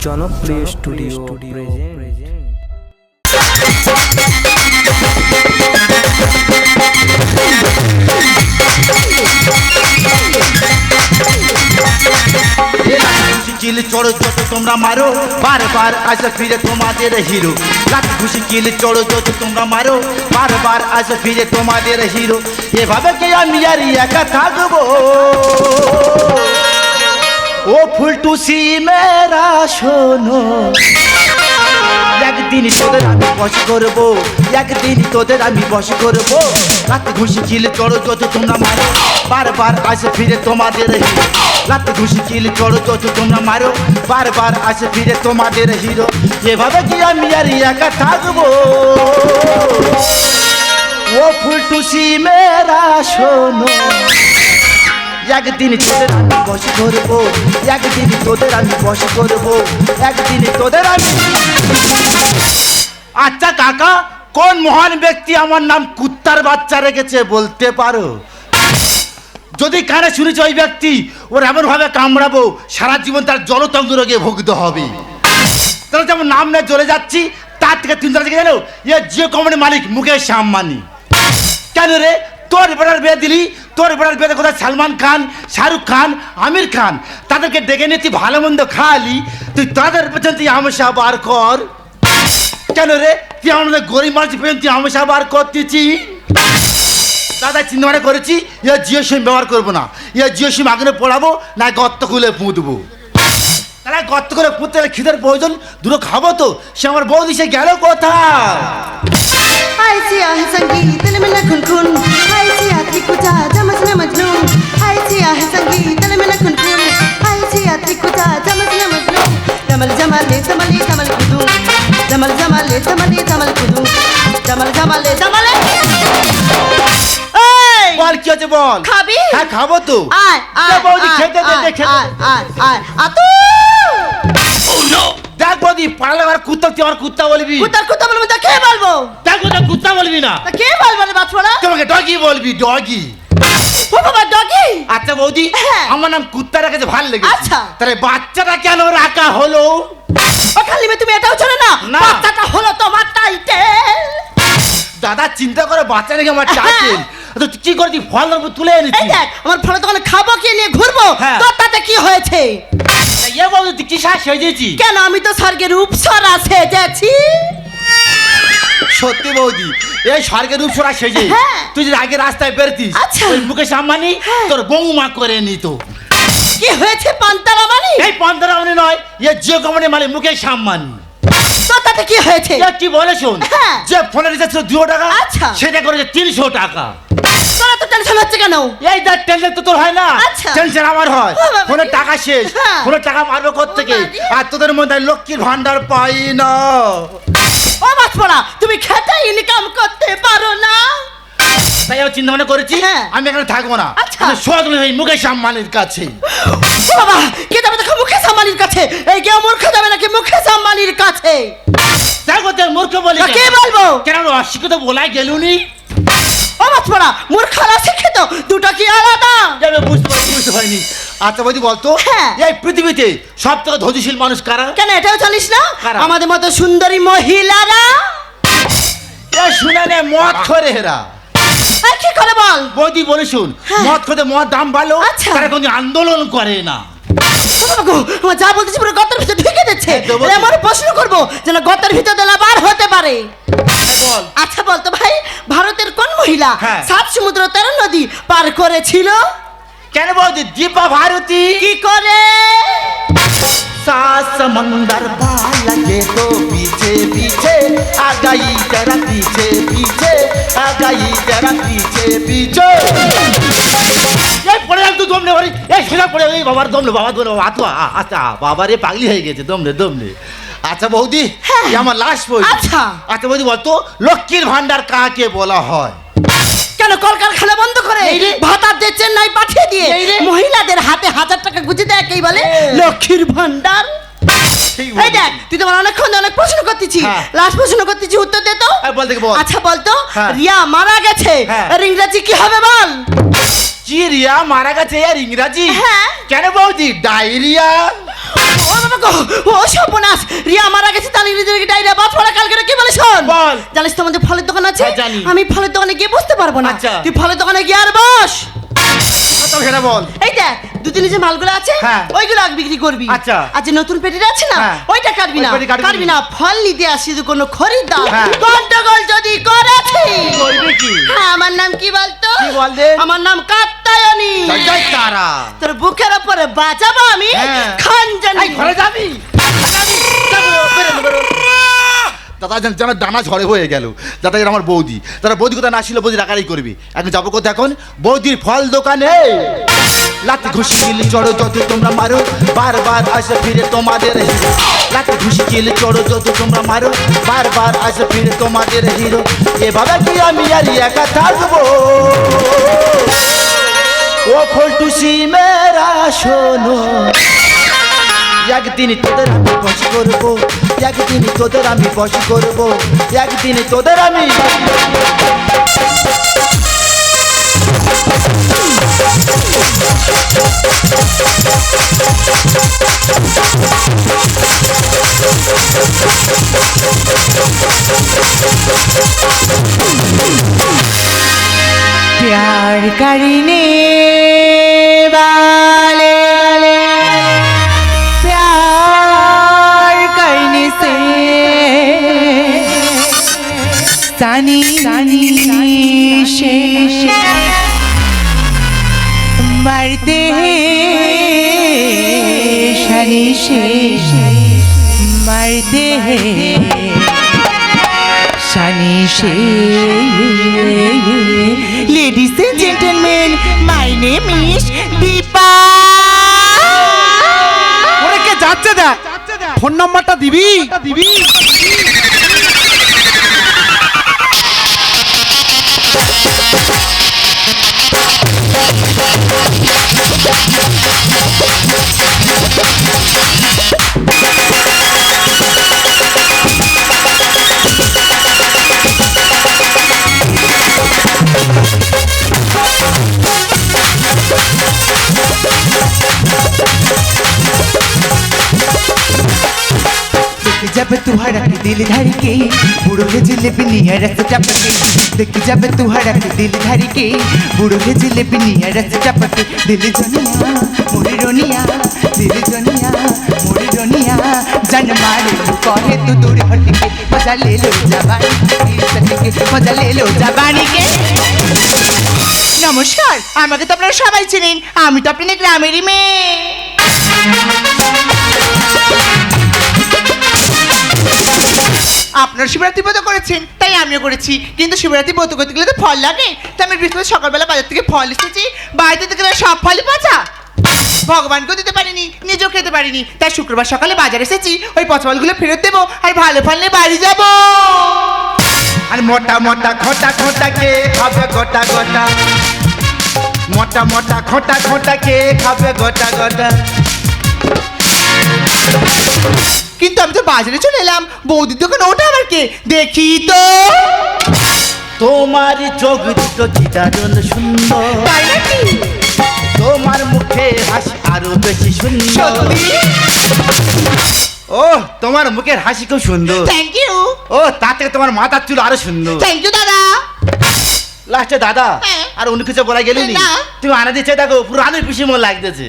জনপ্রিয় studio present কিল চড়ো যত তোমরা মারো বারবার আসে ফিরে তোমাদের হিরো লাখ খুশি কিল চড়ো যত তোমরা মারো বারবার আসে ফিরে তোমাদের হিরো এভাবে কে আমি আর একা থাকব ও ফুলটুসি মেরা শোনো। একদিন তোদের আমি বস করব, একদিন তোদের আমি বস করব। রাত ঘুষি কিল চড়ো যত তোমরা মারো, বারবার আসে ফিরে তোমাদের হিরো। রাত ঘুষি কিল চড়ো যত তোমরা মারো, বারবার আসে ফিরে তোমাদের হিরো। এভাবে কি আমি আর একা থাকব। ও ফুলটুসি মেরা শোনো। একদিন তোদের আমি বস করব, একদিন তোদের আমি বস করব, একদিন তোদের আমি আচ্ছা কাকা, কোন মহান ব্যক্তি আমার নাম কুত্তার বাচ্চা রেখেছে বলতে পারো? যদি কানে শুনেছ ওই ব্যক্তি, ওর এমন ভাবে কামড়াবো, সারা জীবন তার জলতঙ্গ রোগে ভুগতে হবে। তাহলে যেমন নাম নিয়ে চলে যাচ্ছি, তার থেকে তিন তারিখে গেলেও এ জিও কোম্পানির মালিক মুকেশ আম্বানি। কেন রে? তোর বেড়ার বিয়ে দিলি তোর বেড়ার বিয়েতে কোথায়? সালমান খান, শাহরুখ খান, আমির খান? তাদেরকে ডেকে নিয়ে তুই ভালো মন্দ খাওয়ালি তুই তাদের পেছন তুই আমেশা বার কর। কেন রে? তুই আমাদের গরিব মানুষ পেছন তুই আমেশা বার করতেছি? দাদা, চিন্তা ভাবনা করেছি ইয়ে জিও সিম ব্যবহার করব না। ইয়ে জিও সিম আগুনে পড়াবো না গর্ত খুলে পুঁতবো তারা গর্ত করে পুঁততে খিদের প্রয়োজন? দুটো খাব তো? সে আমার বৌদি, সে গেল কোথায়? हाय सिया है संगीत दिल में न खुन खुन हाय सिया थी कुचा जमस न मजनून हाय सिया है संगीत दिल में न खुन खुन हाय सिया थी कुचा जमस न मजनून जमल जमले जमले जमल कुदू जमल जमले जमले जमल कुदू जमल जमले जमले এই বল কি হচ্ছে বল খাবি? হ্যাঁ খাবো তো আয় দে আয় বৌদি খেতে দে দে আয় খেতে আয় দে। আয় আয় আতু বৌদি পাড়ালে আমার কুত্তা তুই আমার কুত্তা বলবি। কুতার কুতা বলব তা কে বলব? দেখ বৌদি কুত্তা বলবি না। তা কে বলব রে বাছড়া তোমাকে ডগি বলবি ডগি। ও বাবা ডগি? আচ্ছা বৌদি হ্যাঁ। আমার নাম কুত্তা রেখেছে ভালো লেগেছে। আচ্ছা। তাহলে বাচ্চাটা কেন রাখা হলো? ও খালিমে তুমি এটাও জানো না। বাচ্চাটা হলো তোমার টাইটেল। দাদা চিন্তা করে বাচ্চা রেখে আমার চাইছেন তো তুই কি করছি ফল নেব তুলে এই এনেছি দেখ আমার ফলে দোকানে খাব কি নিয়ে ঘুরবো? হ্যাঁ। তোর তাতে কি হয়েছে? বৌদি তুই কি হয়ে সেজেছি কেন আমি তো স্বর্গের উপসরা সেজেছি সত্যি বৌদি এই স্বর্গের উপসরা সেজে হ্যাঁ। তুই যদি আগে রাস্তায় বেরতিস আচ্ছা। ওই মুকেশ আম্বানি হ্যাঁ। তোর বৌমা করে নিত কি হয়েছে পান্তারা মানি এই পন্থা আমনি নয় এ জিও কোম্পানির মানে মুকেশ আম্বানি তাতে কি হয়েছে? কি বলে শোন? হ্যাঁ। যে রিচার্জ ছিল দুশো টাকা আচ্ছা। সেটা করেছে তিনশো টাকা। তোরা তো টেনশন হচ্ছে কেন? এই দেখ টেনশন তো তোর হয় না। আচ্ছা। টেনশন আমার হয়। ফোনের টাকা শেষ। হ্যাঁ। ফোনের টাকা মারবে কোথ থেকে আর তোদের মধ্যে লক্ষ্মীর ভান্ডার পাই না। ও তুমি খেতে ইনকাম করতে পারো না। তাই আমি চিন্তা ভাবনা করেছি হ্যাঁ। আমি এখানে থাকব না। আচ্ছা। আমি এই মুকেশ আম্বানির কাছে। বাবা কে যাবে দেখো মুকেশ আম্বানির কাছে? এই কেউ মূর্খ যাবে নাকি মুকেশ আম্বানির কাছে? দেখো তোর মূর্খ বলি কে বলব? কেন অশিক্ষিত বলাই গেলুনি? ও বাছপড়া মূর্খরা শিক্ষিত দুটো কি আলাদা? যাবে বুঝতে বুঝতে পারিনি। আচ্ছা বৌদি বলতো হ্যাঁ। এই পৃথিবীতে সব থেকে ধৈর্যশীল মানুষ কারা? কেন এটাও জানিস না? কারা? আমাদের মতো সুন্দরী মহিলারা? এ শুনে নে মদ খরে হেরা আর কি করে বল বৌদি বলে শুন হ্যাঁ। মদ খেতে মদ দাম বাড়লো আচ্ছা। তারা কোনো আন্দোলন করে না আমার যা বলতেছি পুরো গর্তের ভিতর ঢুকে দিচ্ছে। আমার প্রশ্ন করব যেন গর্তের ভিতর দেলা বার হতে পারে বল আচ্ছা বলতো ভাই ভারতের কোন মহিলা হ্যাঁ। সাত সমুদ্র তেরো নদী পার করেছিল কেন বৌদি দীপা ভারতী কি করে सात समंदर पार लगे तो पीछे पीछे आ गई जरा पीछे पीछे आ गई जरा पीछे पीछे এই পড়ে যাক তুই দমনে বাড়ি এই সোজা পড়ে এই বাবার দমনে বাবা দমনে বাবা আতো আচ্ছা বাবা রে পাগলি হয়ে গেছে দমনে দমনে আচ্ছা বৌদি হ্যাঁ। এই আমার লাশ বৌদি আচ্ছা। আচ্ছা বৌদি বলতো লক্ষ্মীর ভান্ডার কাকে বলা হয় কেন কলকারখানা বন্ধ করে এই রে। ভাতার দিয়ে চেন্নাই পাঠিয়ে দিয়ে। মহিলাদের হাতে হাজার টাকা গুঁজে দেয় কে বলে হ্যাঁ। লক্ষ্মীর ভান্ডার এই দেখ তুই তোমার অনেকক্ষণ অনেক প্রশ্ন করতেছি হ্যাঁ। লাস্ট প্রশ্ন করতেছি উত্তর দে তো হ্যাঁ, আচ্ছা বলতো। রিয়া মারা গেছে। আর ইংরেজি কি হবে বল কি রিয়া মারা গেছে আর ইংরাজি হ্যাঁ। কেন বৌদি ডায়রিয়া গো ও সর্বনাশ। রিয়া মারা গেছে তাহলে নিজেকে পড়া কালকে কি বলে শোন? বল। জানিস তো আমাদের ফলের দোকান আছে? হ্যাঁ, আমি ফলের দোকানে গিয়ে বসতে পারব না। আচ্ছা। তুই ফলের দোকানে গিয়ে আর বস। সেটা বল। এই দেখ দুদিনে যে মালগুলো আছে হ্যাঁ। ওইগুলো আগে বিক্রি করবি। আচ্ছা। আর যে নতুন পেটিটা আছে না হ্যাঁ। ওইটা কাটবি না। কাটবি। না। ফল নিতে আসি কোনো খরিদ্দার। গন্ডগোল যদি করেছি আমার নাম কি বলতো? আমার নাম কাত্তায়নী। বুকের ওপরে বাজাবো আমি? হ্যাঁ। খানজানি এই ঘরে যাবি। দাদা যেন যেন ডানা ঝড়ে হয়ে গেল। দাদা এর আমার বৌদি। তারা বৌদি কোথায়? না ছিল বৌদি রাখারাই করবি। এখন যাব কোথায় এখন? বৌদির ফল দোকানে। লাতি ঘুষি গিলি চড়ো যত তোমরা মারো বারবার আসে ফিরে তোমাদের হিরো। লাতি ঘুষি গিলি চড়ো যত তোমরা মারো বারবার আসে ফিরে তোমাদের হিরো। এভাবে কি আমি আর একা থাকব? ও ফলটুসি মেরা শোনো একদিন তোদের আমি বস করবো একদিন তোদের আমি বস করবো একদিন তোদের আমি प्यार करने Sunny shade. Ladies and gentlemen, my name is Deepa. ওরে কে যাচ্ছে দেখ ফোন নাম্বারটা দিবি দিবি जब तुहरा के दिल धर के बुढ़ो के जिलेबी नियर रस टपके देख जब तुहरा के दिल धर के बुढ़ो के जिलेबी नियर रस टपके दिल जनिया मोरी रोनिया दिल जनिया मोरी रोनिया जन मारे तू कहे तू दूर हट के मजा ले लो जवानी के सट के मजा ले लो जवानी के নমস্কার আমাকে তো আপনারা সবাই চেনেন আমি তো আপনাদের গ্রামেরই মেয়ে আপনার শিবরাত্রি ব্রত করেছেন, তাই আমিও করেছি। কিন্তু শিবরাত্রি ব্রত করতে গেলে তো ফল লাগে। তাই আমি বৃহস্পতি সকালবেলা বাজার থেকে ফল এসেছি। বাড়িতে থেকে সব ফলই পচা। ভগবানকেও দিতে পারিনি, নিজেও খেতে পারিনি। তাই শুক্রবার সকালে বাজার এসেছি, ওই পচা ফলগুলো ফেরত দেবো আর ভালো ফল নিয়ে বাড়ি যাব। আর মোটা মোটা খোটা খোটা কে খাবে গোটা গোটা? মোটা মোটা খোটা খোটা কে খাবে গোটা গোটা? কিন্তু আমি তো বাজারে চলে এলাম। বৌদির দোকান ওটা আবার কে? দেখি তো। তোমার চোখ দুটো সুন্দর। তাই নাকি? তোমার মুখে হাসি আরও বেশি সুন্দর। ও তোমার মুখের হাসি খুব সুন্দর। থ্যাংক ইউ ও তাতে তোমার মাথার চুল আরও সুন্দর। থ্যাংক ইউ দাদা। লাস্টে দাদা হ্যাঁ। আর অন্য কিছু বলা গেলি না। তুমি আনা দিচ্ছে দেখো পুরো আনের পিসি মন লাগতেছে।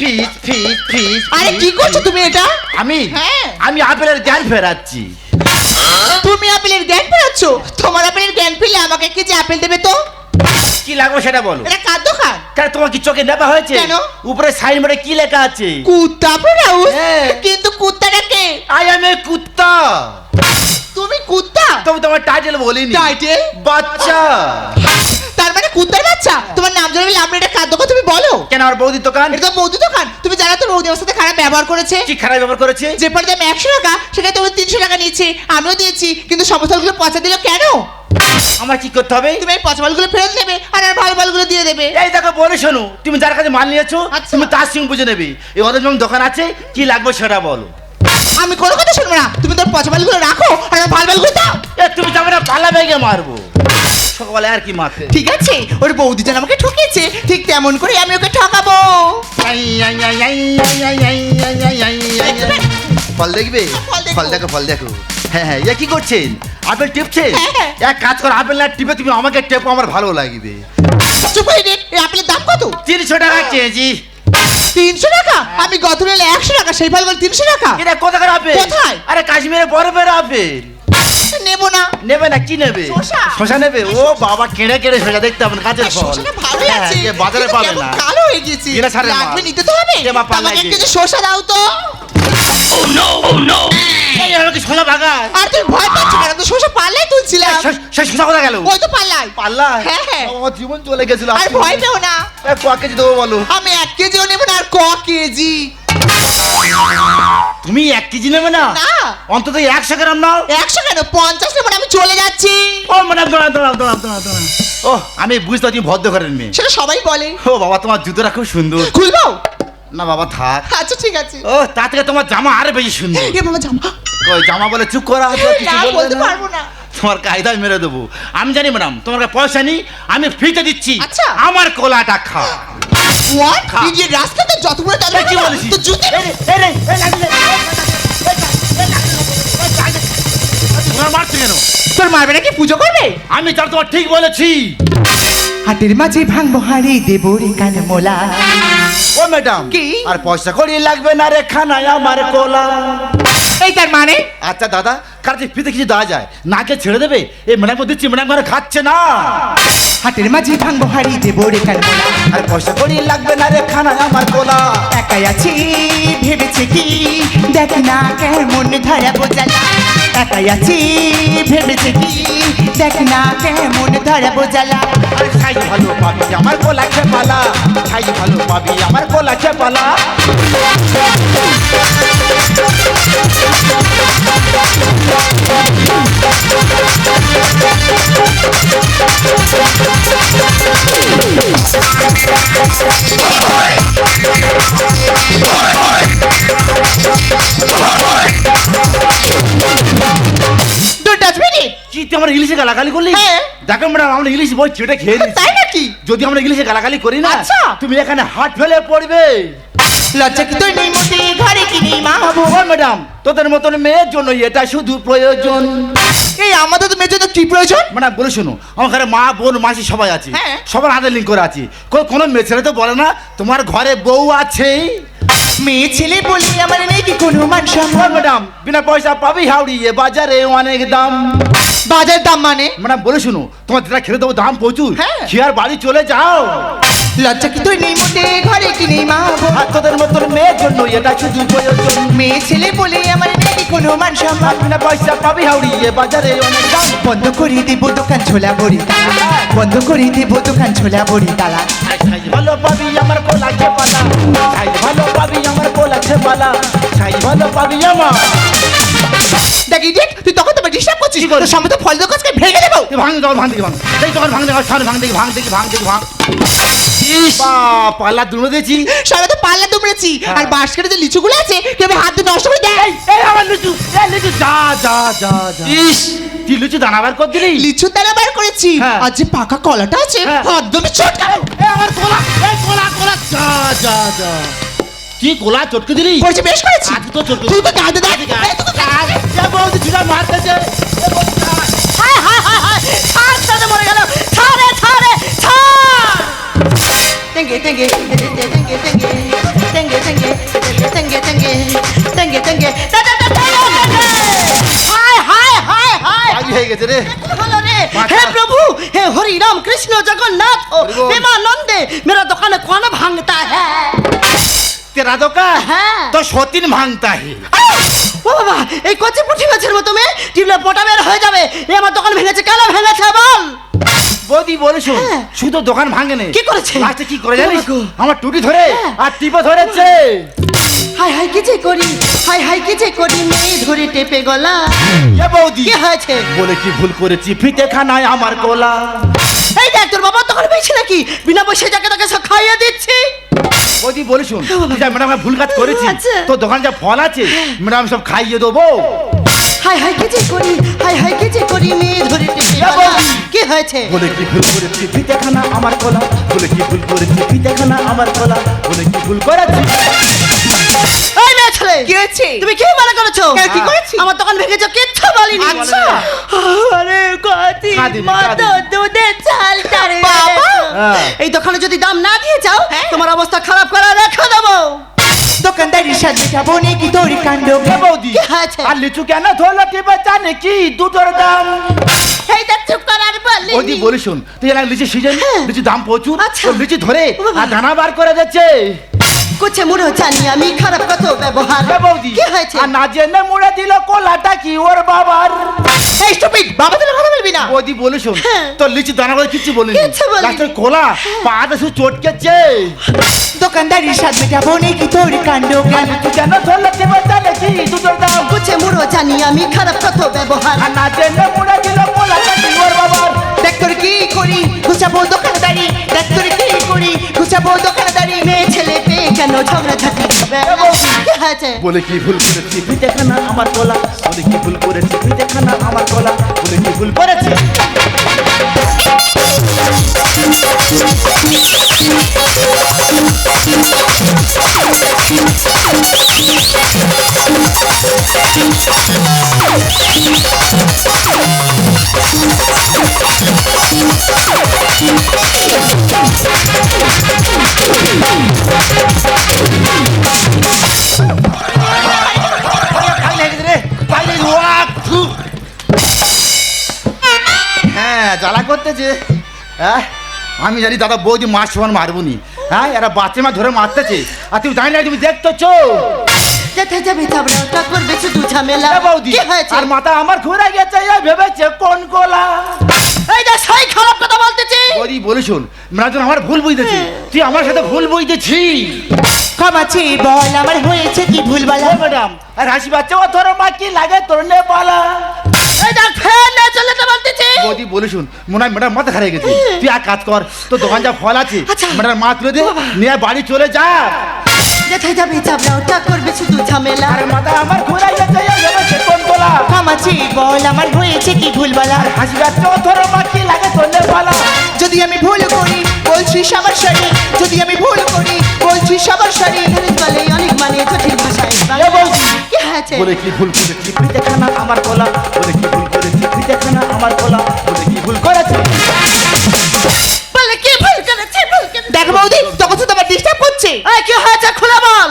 ফিস ফিস ফিস আরে কি করছ তুমি এটা? আমি? হ্যাঁ। আমি আপেলের জ্ঞান ফেরাচ্ছি। তুমি আপেলের জ্ঞান পেয়েছ তোমার আপেলের জ্ঞান পেলে আমাকে কি যে আপেল দেবে তো? কি লাগবে সেটা বলো। এটা কার দোকান? কেন তোমার কি চোখে নেপা হয়েছে? কেন? উপরে সাইনবোর্ডে কি লেখা আছে? কুত্তা হাউস হ্যাঁ। কিন্তু কুত্তাটা কে? আই এম এ কুত্তা। তুমি কুত্তা? তবে তোমার টাইটেল বলিনি। টাইটেল বাচ্চা। তার মানে কুত্তার বাচ্চা? তোমার নাম জানলে আপনি এটা কার দোকান? তুমি বলো। কেন আমার বৌদির দোকান? এটা তো বৌদি দোকান। তুমি জানো তো বৌদি আমার সাথে খারাপ ব্যবহার করেছে? কি খারাপ ব্যবহার করেছে? যে পরে দাম একশো টাকা সেখানে তুমি তিনশো টাকা নিয়েছে। আমিও দিয়েছি কিন্তু সমস্যাগুলো পচা দিল কেন? আমার কি করতে হবে? তুমি এই পচা মালগুলো ফেরত নেবে আর আর ভালো মালগুলো দিয়ে দেবে। এই দেখো বলে শোনো তুমি যার কাছে মাল নিয়েছো আচ্ছা। তুমি তার সঙ্গে বুঝে নেবে। এই ওদের দোকান আছে কি লাগবে সেটা বলো। আমি কোনো কথা শুনব না। তুমি তোর পচা মালগুলো রাখো আর আমার ভালো মালগুলো দাও। তুমি যাবে না পালা বেগে মারবো। সকালে আর কি মারতে ঠিক আছে ওর বৌদি যেন আমাকে ঠকিয়েছে ঠিক তেমন করে আমি ওকে ঠকাবো ফল দেখবে ফল দেখো ফল দেখো হ্যাঁ হ্যাঁ এ কি করছেন আপেল টিপছেন হ্যাঁ। এক কাজ করো আপেল না টিপে তুমি আমাকে টেপো আমার ভালো লাগবে চুপ করে এই আপেলের দাম কত তিনশো টাকা কেজি তিনশো টাকা আমি গত নিলে একশো টাকা সেই ফল করে তিনশো টাকা এটা কোথাকার আপেল কোথায়? আরে কাশ্মীরে বরফের আপেল নেব না। নেবে না কি নেবে? শসা। শশা নেবে? ও বাবা কেড়ে কেড়ে শশা দেখতে হবে কাজের ফল। ভালোই হ্যাঁ, আছে। এ বাজারে কিন্তু পাবে কেমন না। কালো হয়ে গেছে। সারের মাল। লাগবে নিতে তো হবে। মা, আমাকে। কিছু শসা দাও তো। এই আমাকে শশা বাগান? আর তুমি ভয় পাচ্ছ কেন? তো শসা পাল্লাই তুলছিলাম। সে শশা কোথায় গেল? ওই তো পাল্লাই পাল্লা হ্যাঁ, হ্যাঁ। আমার জীবন চলে গেছিল আর ভয় পেও না। ক কেজি দেবো বলো? আমি এক কেজিও নেব না আর ক কেজি? তুমি এক কেজি নেবে না? না। অন্তত একশো গ্রাম নাও। একশো কেন? পঞ্চাশ নেব না আমি চলে যাচ্ছি। ও ম্যাডাম দাঁড়া দাঁড়া দাঁড়া দাঁড়া দাঁড়া ও আমি বুঝতে পারছি ভদ্র ঘরের মেয়ে। সেটা সবাই বলে। ও বাবা তোমার জুতোটা খুব সুন্দর। খুলবো? না বাবা থাক। আচ্ছা ঠিক আছে। ও তার থেকে তোমার জামা আরও বেশি সুন্দর। এ বাবা জামা। কই জামা বলে চুপ করা আছে কিছু বলতে পারব না। তোমার কায়দায় মেরে দেবো। আমি জানি ম্যাডাম তোমার কাছে পয়সা নেই আমি ফ্রিতে দিচ্ছি। আচ্ছা। আমার কোলাটা খা হোয়াট। নিজে রাস্তাতে যত বড় এই কি? তো জুতে কেন? তোর মারবে নাকি? পুজো করবে? আমি তার তোমার ঠিক বলেছি। হাতের মাঝে ভাঙবো হাড়ি দেবো রে কান মোলা। ও ম্যাডাম কি? আর পয়সা করি লাগবে না রে খানায় আমার কোলা। এই তার মানে? আচ্ছা দাদা কার যে ফিতে কিছু দেওয়া যায় নাকে ছেড়ে দেবে এই ম্যাডাম মধ্যে চিমড়া ঘরে খাচ্ছে না। হাটের মাঝে ভাঙবো হাড়ি দেবো রে কান আর পয়সা করি লাগবে না রে খানা আমার কোলা একাই আছি ভেবেছে কি দেখ না কেমন ধরা বোঝালা একাই আছি ভেবেছে কি? দেখ না কেমন ধরা বোঝালা। আরে খাই ভালো পাবি আমার কোলা খেপালা। খাই ভালো পাবি আমার কোলা খেপালা। দুটো আমার ইলিশে গালাগালি করলি? হ্যাঁ। দেখো ম্যাডাম আমরা ইলিশ বই চেটে খেয়ে নিচ্ছি। তাই নাকি? যদি আমরা ইংলিশে গালাগালি করি না আচ্ছা। তুমি এখানে হাট ফেলে পড়বে। লজ্জা কি তোর নেই মোটে ঘরে কি নেই মা? ও ম্যাডাম তোদের মতন মেয়ের জন্য এটা শুধু প্রয়োজন। এই আমাদের তো মেয়ের জন্য কি প্রয়োজন? ম্যাডাম বলে শোনো আমার ঘরে মা বোন মাসি সবাই আছে। হ্যাঁ। সবার হাতে লিঙ্ক করে আছে। কো- কোনো মেয়ে ছেলে তো বলে না তোমার ঘরে বউ আছে। মেয়ে ছেলে বলি আমার নেই কি কোনো মান সম্মান? ম্যাডাম বিনা পয়সা পাবি হাওড়ি এ বাজারে অনেক দাম। বাজার দাম মানে? ম্যাডাম বলে শোনো তোমার যেটা খেলে দেবো দাম প্রচুর। হ্যাঁ। খেয়ার বাড়ি চলে যাও। লজ্জা কি তোর নেই মোটে ঘরে কি নেই মা? আর তোদের মতন মেয়ের জন্য এটা শুধু প্রয়োজন। মেয়ে ছেলে বলে আমার নেই কোনো মান সম্মান। পয়সা পাবি বাজারে অনেক দাম। বন্ধ করে দেবো দোকান ছোলা বড়ি। তালা বন্ধ করে দেবো দোকান ছোলা বড়ি তালা ভালো পাবি আমার কোলা সাইজ ভালো পাবি আমার কোলা ভালো পাবি আমার। দেখ তুই তখন করছিস? সামনে তো ফল দোকানকে ভেঙে দেবো। ভাঙ দোকান ভাঙ দেখি ভাঙ। এই দোকান ভাঙ দেখি সামনে ভাঙ দেখি ভাঙ দেখি ভাঙ দেখি ভাঙ। বা পাল্লা দুটো দিয়েছি। সামনে তো পাল্লা দুমড়েছি। আর বাঁশ কেটে যে লিচুগুলো আছে তুই হাত দিয়ে নষ্ট করে দেয়। এই আমার লিচু এই লিচু যা যা যা যা। ইস। তুই লিচু দানা বার কর দিলি? লিচুর দানা বার করেছি। হ্যাঁ। আর যে পাকা কলাটা আছে হ্যাঁ। হাত দিয়ে চটকা এই আমার কোলা এই কোলা কোলা যা যা যা। কি কোলা চটকে দিলি? বেশ করেছি। আজ তো চটকে তুই তো গাঁদে দেখ এই তো গাঁদে। এ বৌদি ছুটা মারতেছে tengue, tengue, tengue, tengue, tengue, tengue, tengue, tengue, হয়ে গেছে রে হে প্রভু হে হরি রাম কৃষ্ণ জগন্নাথ প্রেমানন্দে মেরা দোকানে কোন ভাঙতা হ্যাঁ তেরা দোকান হ্যাঁ তো সতীন ভাঙতা হে ও বাবা এই কচি পুঁটি মাছের মতো মেয়ে টিপলে পটা বের হয়ে যাবে এ আমার দোকান ভেঙেছে কেন ভেঙেছে বাবা বৌদি বলে শোন হ্যাঁ। শুধু দোকান ভাঙে নে। কি করেছে? লাস্টে কি করে জানিস? আমার টুটি ধরে হ্যাঁ। আর টিপে ধরেছে। হাই হাই কি যে করি? হাই হাই কি যে করি? মেয়ে ধরে টেপে গলা। এ বৌদি কি হয়েছে? বলে কি ভুল করেছি? ফিতে খানায় আমার কোলা এই দেখ তোর বাবা দোকান পেয়েছি নাকি? বিনা পয়সায় যাকে তাকে সব খাইয়ে দিচ্ছি। বৌদি বলে শোন তুই যা ম্যাডাম ভুল কাজ করেছি। আচ্ছা। তো দোকান যা ফল আছে ম্যাডাম সব খাইয়ে দেবো। হাই হাই কি যে করি হাই হাই কি যে করি মেয়ে ধরে। কি হয়েছে বলে কি ভুল করেছি ফিতে খানা আমার কোলা বলে কি ভুল করেছি ফিতে খানা আমার কোলা বলে কি ভুল করেছি এই কি হয়েছে? তুমি কি মনে করেছ কি করেছি? আমার দোকান ভেঙেছো কিচ্ছু বলিনি আচ্ছা। আরে কতি মতো রে বাবা! হ্যাঁ। এই দোকানে যদি দাম না দিয়ে যাও হ্যাঁ। তোমার অবস্থা খারাপ করে রেখে দেবো দোকানদারির সাথে যাব নাকি তোর কাণ্ড এ বৌদি কি হয়েছে? আর লিচু কেন ধরলো কি দুটোর দাম এই দেখ চুপ বলি শুন তুই এলাকা লিচু সিজন। লিচু দাম প্রচুর লিচু ধরে আর দানা বার করে যাচ্ছে কুছে মুড়ো জানি আমি খারাপ কত ব্যবহার? এ বৌদি। কি হয়েছে? আর না জেনে মুড়ে দিল কোলাটা কি ওর বাবার? এই স্টুপিড বাবা তুলে কথা বলবি না? বৌদি বলি শোন হ্যাঁ। তোর লিচু দানা করে কিচ্ছু বলিনি। কিচ্ছু বলিনি। লাস্টের কোলা পাতে শুধু চটকেছে। দোকানদারির সাথে যাব নাকি তোর কাণ্ড আর লিচু কেন ধরলো টিপে জানে কি দুটোর দাম। কুছে মুড়ো জানি আমি খারাপ কত ব্যবহার? আর না জেনে মুড়ে দিল কোলাটা কি ওর বাবার? দেখ তোর কি করি ঘুচাবো দোকানদারি। দেখ তোর কি করি ছেলে পেয়ে কেন ঝগড়া ঝাঁটি কি হয়েছে? বলে কি ভুল করেছি? দেখা না আমার কোলা বলে কি ভুল করেছি? দেখা না আমার কোলা বলে কি ভুল করেছি? হ্যাঁ হ্যাঁ? আমি জানি দাদা বৌদি মাছ সমান মারবুনি। হ্যাঁ এরা বাচ্চা মা ধরে মারতেছে। আর তুমি জানি না তুমি যেতে যাবে চাবড়া ওটা করবে শুধু ঝামেলা। বৌদি কি হয়েছে? আর মাথা আমার ঘুরে গেছে এ ভেবেছে কোন কোলা এই যে সেই খারাপ কথা বলতেছি। বৌদি বলে শোন আমার ভুল বুঝতেছি। তুই আমার সাথে ভুল বুঝতেছি। ক্ষমা চেয়ে বল আমার হয়েছে কি ভুল বলা ম্যাডাম আর হাসি বাচ্চা ও তোর মা কি লাগে তোর নে পালা এই দেখ বৌদি বলে মনে হয় ম্যাডাম মাথা খারাপ গেছে। তুই এক কাজ কর তোর দোকান যা ফল আছে আচ্ছা। ম্যাডাম মা তুলে দে নিয়ে বাড়ি চলে যা। যেতে যাবে ওটা করবে শুধু ঝামেলা। আর মাথা আমার ভেবেছে কোন ক্ষমা বল আমার হয়েছে কি ভুল বলা তোর লাগে নে যদি আমি ভুল করি বলছি সবার সারি। যদি আমি ভুল করি বলছি সবার সারি। বলে অনেক মানে জটিল ভাষায় বলে কি ভুল করেছি? আমার কোলা। বলে কি ভুল দেখা না আমার কোলা বলে কি ভুল করেছি? বলে কি ভুল করেছে ভুল করেছে। দেখ বৌদি তখন তো তোমার ডিস্টার্ব করছে এই কি হয়েছে খুলে বল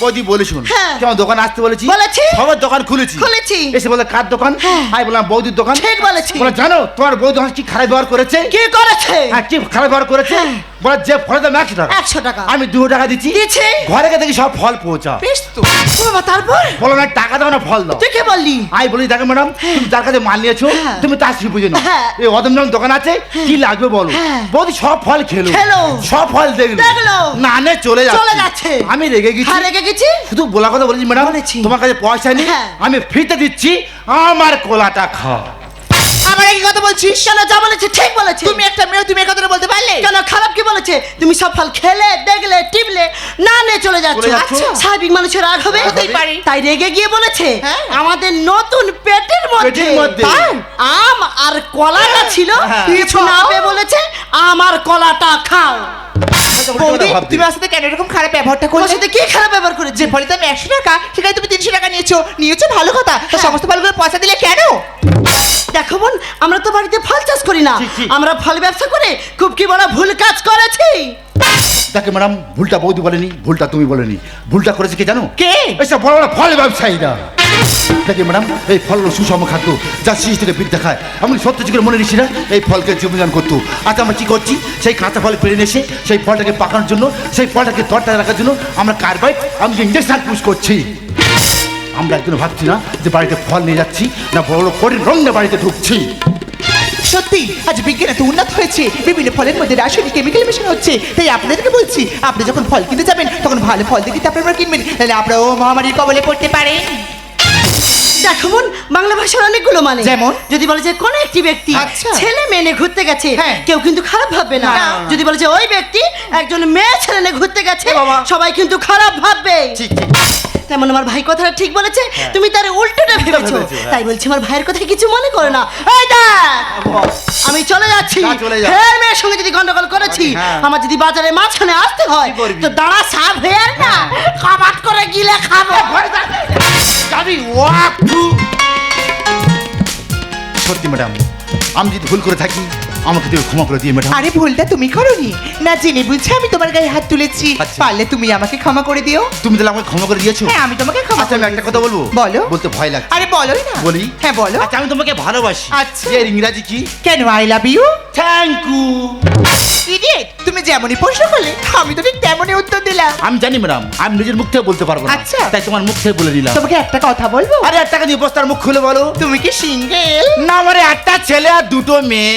বৌদি বলে শুন হ্যাঁ। কেমন দোকান আসতে বলেছি বলেছি। সবার দোকান খুলেছি খুলেছি। এসে বলে কার দোকান হ্যাঁ। আমি বললাম বৌদির দোকান ঠিক বলেছি। বলে জানো তোমার বৌদি আমার কি খারাপ ব্যবহার করেছে কি করেছে হ্যাঁ কি খারাপ ব্যবহার করেছে হ্যাঁ। বলে যে দাম একশো টাকা একশো টাকা আমি দুশো টাকা দিচ্ছি দিয়েছে? ঘরে গিয়ে দেখি সব ফল পৌঁছা বেশ তো ও বাবা তারপর বলো না টাকা দাও না ফল দাও তুই কে বললি আমি বলি দেখো ম্যাডাম তুমি যার কাছে মাল নিয়েছো হ্যাঁ। তুমি তার সে বুঝে নাও হ্যাঁ। এই অদমজম দোকান আছে কি লাগবে বলো হ্যাঁ। বৌদি সব ফল খেলো খেলো। সব ফল দেখল দেখল। না নে চলে যাচ্ছে। চলে যাচ্ছে। আমি রেগে গেছি। হ্যাঁ রেগে গেছি। শুধু বলা কথা বলেছি ম্যাডাম। বলেছি। তোমার কাছে পয়সা নেই। হ্যাঁ। আমি ফ্রিতে দিচ্ছি। আমার কোলাটা খা আমার কি কথা বলছিস কেন যা বলেছে ঠিক বলেছে। তুমি একটা মেয়ে তুমি এই কথাটা বলতে পারলে? কেন খারাপ কি বলেছে? তুমি সব ফল খেলে দেখলে টিপলে না নে চলে যাচ্ছ? আচ্ছা, স্বাভাবিক মানুষের রাগ হবে। হতেই পারে। তাই রেগে গিয়ে বলেছে হ্যাঁ। আমাদের নতুন পেটের মধ্যে। পেটের মধ্যে। তাই? আম আর কলাটা ছিল। হ্যাঁ। কিছু না বলেছে আমার কলাটা খাও। বৌদি তুমি আমার সাথে কেন এরকম খারাপ ব্যবহারটা করলে? সাথে কি খারাপ ব্যবহার করেছে? যে ফলে তুমি একশো টাকা সেখানে তুমি তিনশো টাকা নিয়েছো। নিয়েছো ভালো কথা তো হ্যাঁ। সমস্ত ফলগুলো পয়সা দিলে কেন? দেখো বোন আমরা তো বাড়িতে ফল চাষ করি না। আমরা ফল ব্যবসা করে খুব কি বড় ভুল কাজ করেছি? দেখো ম্যাডাম ভুলটা বৌদি বলেনি ভুলটা তুমি বলেনি। ভুলটা করেছে কি জানো? কে? এসব বড় বড় ফল ব্যবসায়ীরা। দেখি ম্যাডাম এই ফল সুষম খাদ্য, যা থেকে বিদ্যা খায়। আমি সত্য যুগের মনে ঋষিরা এই ফলকে জীবনযাপন করতো। আজ আমরা কি করছি? সেই কাঁচা ফল পেরে এসে সেই ফলটাকে পাকানোর জন্য, সেই ফলটাকে তরটা রাখার জন্য আমরা কার্বাইড, আমি ইঞ্জেকশন পুশ করছি। আমরা একজন ভাবছি না যে বাড়িতে ফল নিয়ে যাচ্ছি, না বড় বড় কোটির রঙে বাড়িতে ঢুকছি। সত্যি, আজ বিজ্ঞান এত উন্নত হয়েছে। বিভিন্ন ফলের মধ্যে রাসায়নিক কেমিক্যাল মেশানো হচ্ছে। তাই আপনাদেরকে বলছি, আপনি যখন ফল কিনতে যাবেন, তখন ভালো ফল দেখে তারপরে আপনারা কিনবেন। তাহলে আপনারাও মহামারীর কবলে পড়তে পারেন। দেখো বোন বাংলা ভাষার অনেকগুলো মানে। যেমন? যদি বলে যে কোন একটি ব্যক্তি আচ্ছা। ছেলে মেনে ঘুরতে গেছে হ্যাঁ। কেউ কিন্তু খারাপ ভাববে না। যদি বলে যে ওই ব্যক্তি একজন মেয়ে ছেলে নিয়ে ঘুরতে গেছে। সবাই কিন্তু খারাপ ভাববে। ঠিক ঠিক। তেমন আমার ভাই কথাটা ঠিক বলেছে তুমি তার উল্টোটা ভেবেছো। হ্যাঁ। তাই বলছি আমার ভাইয়ের কথা কিছু মনে করো না। এই আমি চলে যাচ্ছি। হ্যাঁ মেয়ের সঙ্গে যদি গন্ডগোল করেছি হ্যাঁ। আমার যদি বাজারে মাঝখানে আসতে হয় তো দাঁড়া সাপ হয়ে আর না। কাবাট করে গিলে খাব। যাবি ওয়াক সত্যি ম্যাডাম আমি যদি ভুল করে থাকি আমাকে তুমি ক্ষমা করে দিয়ে ম্যাডাম আরে ভুলটা তুমি করনি। না জেনে বুঝছে আমি তোমার গায়ে হাত তুলেছি। আচ্ছা। পারলে তুমি আমাকে ক্ষমা করে দিও। তুমি তাহলে আমাকে ক্ষমা করে দিয়েছ? হ্যাঁ আমি তোমাকে ক্ষমা আচ্ছা আমি একটা দিয়েছি। কথা বলব? বলো। বলতে ভয় লাগছে। আরে বলোই না। বলি? হ্যাঁ বলো। আচ্ছা আমি তোমাকে ভালোবাসি। আচ্ছা। এর ইংরাজি কি? কেন I love you thank you idiot তুমি যেমনই প্রশ্ন করলে আমি তো ঠিক তেমনই উত্তর দিলাম। আমি জানি ম্যাডাম আমি নিজের মুখ থেকে বলতে পারব না। আচ্ছা। তাই তোমার মুখ থেকে বলে নিলাম তোমাকে একটা কথা বলব? আরে এক টাকা দিয়ে বস্তার মুখ খুলে বলো। তুমি কি সিঙ্গেল? না আমার একটা ছেলে আর দুটো মেয়ে।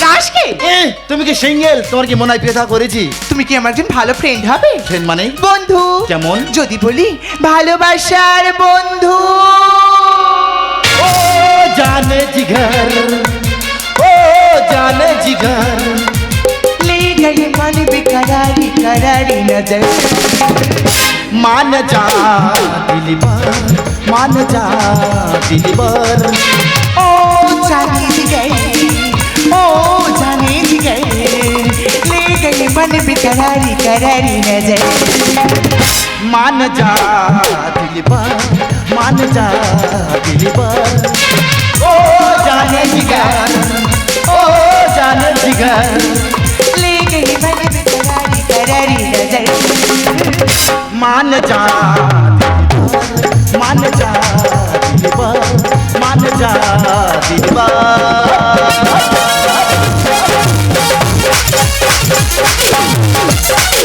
রাসকে এ, তুমি কি সিঙ্গেল? তোমার কি মনে হয় করেছি? তুমি কি আমার একজন ভালো ফ্রেন্ড হবে? ফ্রেন্ড মানে? বন্ধু। কেমন? যদি বলি ভালোবাসার বন্ধু। ও জানে জিঘর ও জানে জিঘর ले गई मन बेकरारी करारी नज़र मान जा दिलबर मान जा दिलबर ओ जाने गए ओ जाने गए ले गई मन बेकरारी करारी नज़र मान जा दिलबर मान जा दिलबर ओ जाने जिगर ओ जाने जिगर ले मान जा मान जा मान जा दीवा Thank